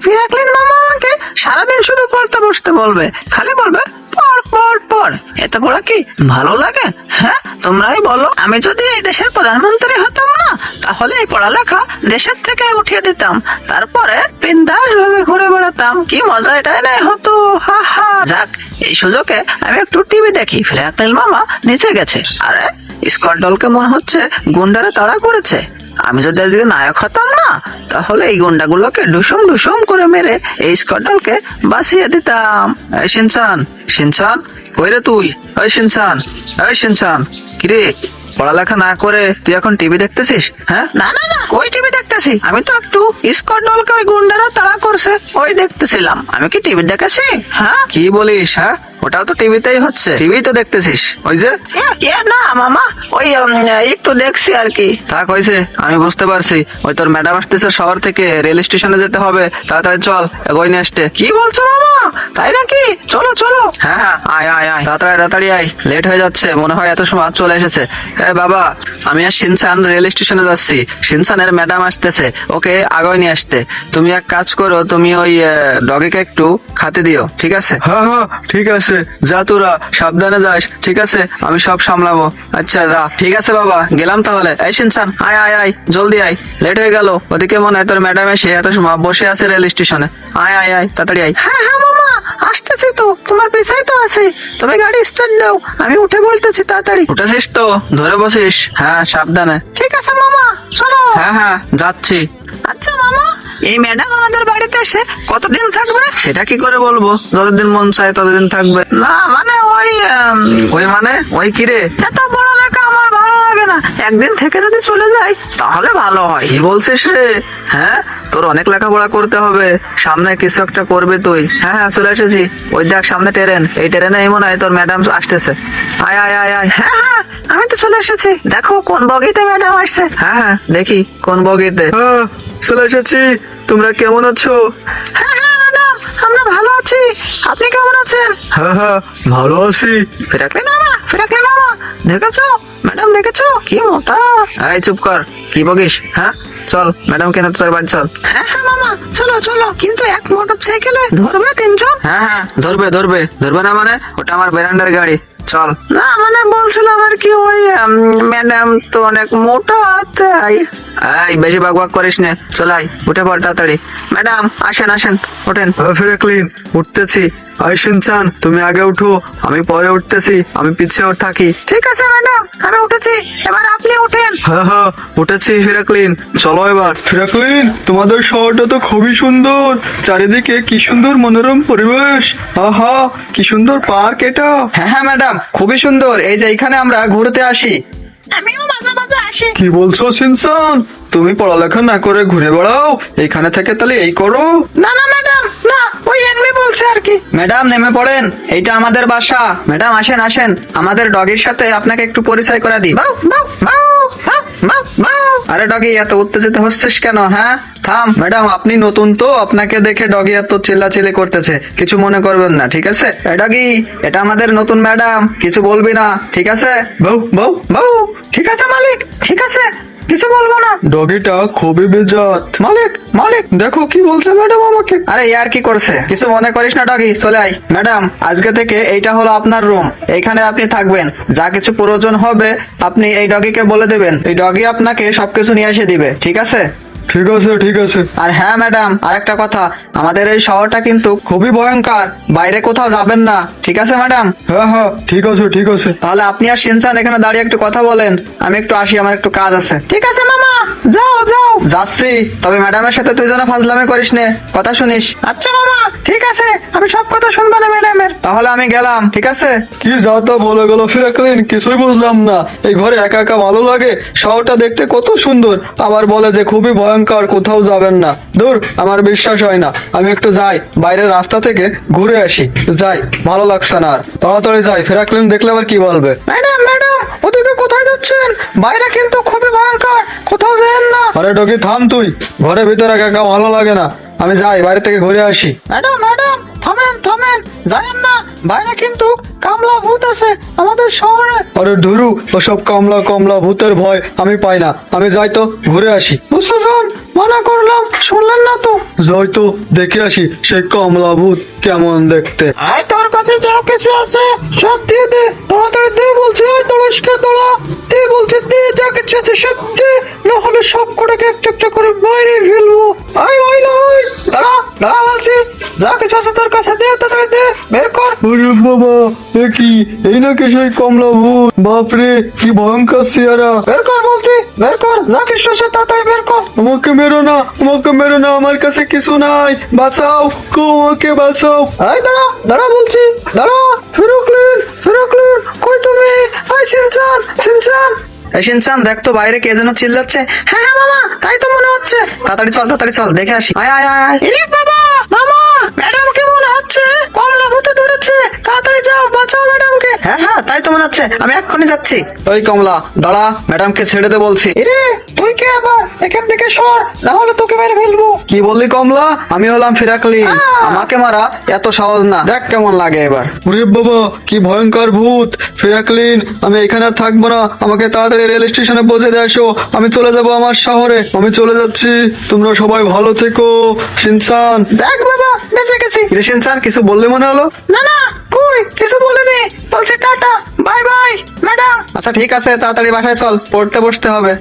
ফিরাকলেন মামা আমাকে। সারাদিন শুধু পড়তে বসতে বলবে। খালি বলবে, পড় পড় পড়। এত পড়া কি ভালো লাগে? হ্যাঁ তোমরাই বলো। আমি যদি এই দেশের প্রধানমন্ত্রী হতাম না, তাহলে এই পড়ালেখা দেশের থেকে উঠিয়ে দিতাম। তারপরে বিন্দাস ভাবে ঘুরে বেড়াতাম। কি মজা এটাই নাই হতো। হা হা। যাক, এই সুযোগে আমি একটু টিভি দেখি। ফিরাকলেন মামা, নিচে গেছে। আরে স্কট দলকে মনে হচ্ছে গুন্ডারে তাড়া করেছে। আমি যদি আজকে নায়ক হতাম না তাহলে এই গুন্ডাগুলোকে ডুসুম ডুসুম করে মেরে এই স্কটলকে বাঁচিয়ে দিতাম। এই সিনসান সিনসান কই রে তুই? ওই সিনসান ওই সিনসান কিরে? পড়ালেখা না করে তুই এখন টিভি দেখতেছিস হ্যাঁ? না না না। কই টিভি দেখতেছি? আমি তো একটু স্কট দলকে ওই গুন্ডারা তাড়া করছে ওই দেখতেছিলাম। আমি কি টিভি দেখেছি? হ্যাঁ? কি বলিস হ্যাঁ? ওটাও তো টিভিতেই হচ্ছে। টিভি তো দেখতেছিস। ওই যে? না মামা ওই একটু দেখছি আর কি। তা কইছে আমি বুঝতে পারছি। ওই তোর ম্যাডাম আসতেছে শহর থেকে রেল স্টেশনে যেতে হবে। তাড়াতাড়ি চল এগোয় নিয়ে আসতে। কি বলছো তাই নাকি? চলো চলো। হ্যাঁ হ্যাঁ আয় আয় আয়। তাড়াতাড়ি তাড়াতাড়ি আয়। লেট হয়ে যাচ্ছে মনে হয় এত সময় চলে এসেছে। এ বাবা আমি আর শিনসান রেল স্টেশনে যাচ্ছি। শিনসানের ম্যাডাম আসতেছে ওকে আগে নিয়ে আসতে। তুমি এক কাজ করো তুমি ওই ডগিকে একটু খাতে দিও ঠিক আছে? হ্যাঁ হ্যাঁ ঠিক আছে। যা তোরা সাবধানে যাস ঠিক আছে? আমি সব সামলাবো। আচ্ছা যা। ঠিক আছে বাবা গেলাম তাহলে। এই শিনসান আয় আয় আয় জলদি আয়। লেট হয়ে গেল। ওদিকে মনে হয় তোর ম্যাডাম এসে এত সময় বসে আছে রেল স্টেশনে। আয় আয় আয় তাড়াতাড়ি আয়। হ্যাঁ হ্যাঁ আসতেছি তো তোমার পেছাই তো আছে। তুমি গাড়ি স্টার্ট দাও আমি উঠে বলতেছি তাড়াতাড়ি। উঠেছিস তো ধরে বসিস। হ্যাঁ সাবধানে। ঠিক আছে মামা চলো। হ্যাঁ হ্যাঁ যাচ্ছি। আচ্ছা মামা এই ম্যাডাম আমাদের বাড়িতে এসে কতদিন থাকবে? সেটা কি করে বলব? যতদিন মন চায় ততদিন থাকবে। না মানে ওই ওই মানে? ওই কিরে এত বড় লেখা আমার ভালো লাগে না একদিন থেকে যদি চলে যায় তাহলে ভালো হয়। কি বলছিস রে? হ্যাঁ? তোর অনেক লেখাপড়া করতে হবে। সামনে কিছু একটা করবে তুই। হ্যাঁ হ্যাঁ চলে এসেছি। ওই দেখ সামনে ট্রেন। এই ট্রেনে মনে হয় তোর ম্যাডাম আসতেছে। আয় আয় আয় আয়। হ্যাঁ হ্যাঁ আমি তো চলে এসেছি। দেখো কোন বগিতে ম্যাডাম আসছে। হ্যাঁ হ্যাঁ দেখি কোন বগিতে। চলে এসেছি। তোমরা কেমন আছো? হ্যাঁ হ্যাঁ আমরা ভালো আছি। আপনি কেমন আছেন? হ্যাঁ হ্যাঁ ভালো আছি। ফিরাকলেন মামা ফিরাকলেন মামা দেখেছ? ম্যাডাম দেখেছ? কি মোটা। এই চুপ কর। কি বগিস হ্যাঁ? চল ম্যাডাম কেন তোর বাড়ি চল। হ্যাঁ হ্যাঁ মামা চলো চলো। কিন্তু এক মোটর সাইকেলে ধরবে তিনজন? হ্যাঁ হ্যাঁ ধরবে ধরবে। ধরবে না মানে? ওটা আমার বেরান্ডার গাড়ি। চল। না মানে আর কি ওই ম্যাডাম তো অনেক মোটা তাই এই বেশি বাগ বাগ করিস না। চলাই উঠে পড় তাড়াতাড়ি। ম্যাডাম আসেন আসেন ওঠেন। ফিরেকলিন উঠতেছি। শিনচান তুমি আগে উঠো আমি পরে উঠতেছি আমি পিছিয়ে ওর থাকি। ঠিক আছে ম্যাডাম আমি উঠেছি এবার আপনি উঠেন। হ্যাঁ হ্যাঁ উঠেছি ফিরাকলিন চলো এবার। ফিরাকলিন তোমাদের শহরটা তো খুবই সুন্দর চারিদিকে কি সুন্দর মনোরম পরিবেশ। আহা কি সুন্দর পার্ক এটা। হ্যাঁ হ্যাঁ ম্যাডাম খুবই সুন্দর এই যে এখানে আমরা ঘুরতে আসি। আমিও মাঝে মাঝে আসি। কি বলছো সিনসান তুমি পড়ালেখা না করে ঘুরে বেড়াও? এখানে থেকে তাহলে এই করো। না না ম্যাডাম না ওই এমনি বলছে আর কি। ম্যাডাম নেমে পড়েন। এইটা আমাদের বাসা। ম্যাডাম আসেন আসেন। আমাদের ডগের সাথে আপনাকে একটু পরিচয় করা দিই। বাহ বাউ, বাউ, বাউ, বাউ, বাউ। আরে ডগি, এত উত্তেজিত হচ্ছিস কেন হ্যাঁ? থাম। ম্যাডাম, আপনি নতুন তো, আপনাকে দেখে ডগি এত চিল্লাচিল্লি করতেছে। কিছু মনে করবেন না, ঠিক আছে? ডগি, এটা আমাদের নতুন ম্যাডাম, কিছু বলবি না, ঠিক আছে? বউ বউ বউ, ঠিক আছে মালিক, ঠিক আছে? কিছু বলব না? ডগিটা খুবই বেজাত। মালিক মালিক দেখো কি বলছে ম্যাডাম আমাকে। আরে ইয়ার কি করছে? কিছু মনে করিস না ডগি চলে আয়। ম্যাডাম আজকে থেকে এইটা হলো আপনার রুম। এখানে আপনি থাকবেন। যা কিছু প্রয়োজন হবে আপনি এই ডগিকে বলে দেবেন। এই ডগি আপনাকে সবকিছু নিয়ে এসে দিবে ঠিক আছে? ঠিক আছে ঠিক আছে। আর হ্যাঁ ম্যাডাম আর একটা কথা। আমাদের এই শহরটা কিন্তু খুবই ভয়ঙ্কর। বাইরে কোথাও যাবেন না। ঠিক আছে ম্যাডাম? হ্যাঁ হ্যাঁ ঠিক আছে ঠিক আছে। তাহলে আপনি আর সিনসান এখানে দাঁড়িয়ে একটু কথা বলেন। আমি একটু আসি আমার একটু কাজ আছে। ঠিক আছে মামা যাও যাও। যাচ্ছি। তবে ম্যাডামের সাথে তুই যেন ফাজলামি করিস নে। কথা শুনিস। আচ্ছা মামা ঠিক আছে। আমি সব কথা শুনব না ম্যাডামের। তাহলে আমি গেলাম ঠিক আছে? কি যাতা বলে গেল ফিরাকলিন? কিছুই বুঝলাম না। এই ঘরে একা একা ভালো লাগে? শহরটা দেখতে কত সুন্দর। আবার বলে যে খুবই ভয়ঙ্কর কোথাও যাবেন না। দূর আমার বিশ্বাস হয় না। আমি একটু যাই। বাইরের রাস্তা থেকে ঘুরে আসি। যাই ভালো লাগছে না আর। তাড়াতাড়ি যাই। ফিরাকলিন দেখলে আবার কি বলবে? ম্যাডাম ম্যাডাম ওদিকে কোথায় যাচ্ছেন? বাইরে কিন্তু যাবেন না। আরে ডকি থাম তুই। ঘরের ভিতরে ভালো লাগে না। আমি যাই বাইরে থেকে ঘুরে আসি। ম্যাডাম ম্যাডাম থামেন থামেন। যাবেন না বাইরে কিন্তু কামলা ভূত আছে আমাদের শহরে। আরে ধুরু ওসব কামলা কমলা ভূতের ভয় আমি পাই না। আমি যাই তো ঘুরে আসি। মুসলমান মানা করলাম শুনলেন না তো? যাই তো দেখে আসি সেই কমলা ভূত কেমন দেখতে। আয় তোর কাছে যা কিছু আছে সব দিয়ে দে। তাড়াতাড়ি দে বলছে আয় দড়সকে দড়া দে বলছে দে যা কিছু আছে সব দে। নাহলে সব কটাকে একটা একটা করে বাইরে ফেলব। আয় আয় আয়। দাঁড়া দাঁড়া বলছি। যা কিছু আছে তোর কাছে দে তাড়াতাড়ি দে। বের কর। আরে বাবা এ কি? এই নাকি সেই কমলা ভূত বাপরে কি ভয়ঙ্কর চেহারা। বের কর বলছি বের কর যা কিছু আছে তাড়াতাড়ি বের কর। আমাকে মেরো না আমাকে মেরো না আমার কাছে কিছু নাই। বাঁচাও কো আমাকে বাঁচাও দাঁড়া দাঁড়া বলছি দাঁড়া। ফিরুকলিন ফিরুকলিন কই তুমি? আয় সিনচান সিনচান। এই সিনচান দেখ তো বাইরে কে যেন চিল্লাচ্ছে। হ্যাঁ হ্যাঁ মামা তাই তো মনে হচ্ছে। তাড়াতাড়ি চল তাড়াতাড়ি চল দেখে আসি। আয় আয় আয় বাবা মামা ম্যাডামকে মনে হচ্ছে কমলা ভূতে ধরেছে। তাড়াতাড়ি যাও বাঁচাও ম্যাডামকে। হ্যাঁ হ্যাঁ তাই তো মনে হচ্ছে। আমি এক্ষুনি যাচ্ছি। ওই কমলা দাঁড়া ম্যাডামকে ছেড়ে দে বলছি। এরে তুই কে আবার? এখান থেকে সর না হলে তোকে মেরে ফেলব। কি বললি কমলা? আমি হলাম ফিরাকলি। আমাকে মারা এত সহজ না। দেখ কেমন লাগে এবার। ওরে বাবা কি ভয়ঙ্কর ভূত। ফিরাকলিন আমি এখানে আর থাকব না। আমাকে তাড়াতাড়ি রেল স্টেশনে পৌঁছে দিয়ে আসো। আমি চলে যাব আমার শহরে। আমি চলে যাচ্ছি। তোমরা সবাই ভালো থেকো। শিনসান দেখ গেছি। রেশন স্যার কিছু বললে মনে হলো? না না কই? কিছু বলেনি। বলছে টাটা বাই বাই ম্যাডাম। আচ্ছা ঠিক আছে তাড়াতাড়ি বাসায় চল পড়তে বসতে হবে।